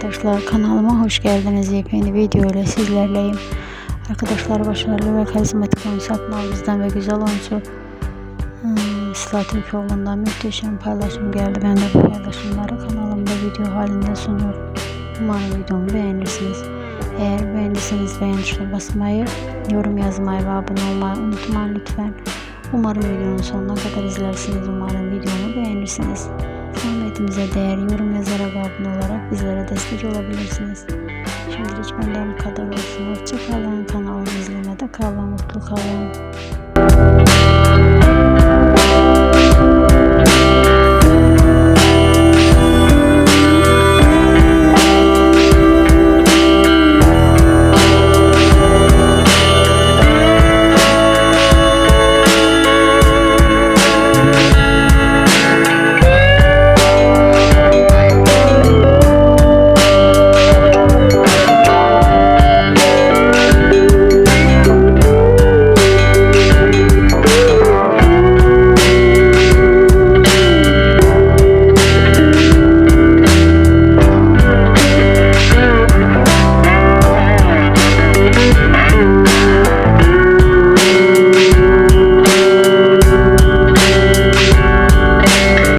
arkadaşlar kanalıma hoş geldiniz. Yepyeni video ile sizlerleyim. Arkadaşlar başarılı ve karizmatik oyuncu Naviz'den ve güzel oyuncu hmm, Sıla Türkoğlu'ndan muhteşem paylaşım geldi. Ben de bu paylaşımları kanalımda video halinde sunuyorum. Umarım videomu beğenirsiniz. Eğer beğendiyseniz beğen tuşuna basmayı, yorum yazmayı ve abone olmayı unutmayın lütfen. Umarım videonun sonuna kadar izlersiniz. Umarım videomu beğenirsiniz. Zahmetimize değer yorum yazarak abone olarak bizlere destek olabilirsiniz. Şimdilik benden bu kadar olsun. Hoşçakalın. Kanalımı izlemede kalın. Mutlu kalın.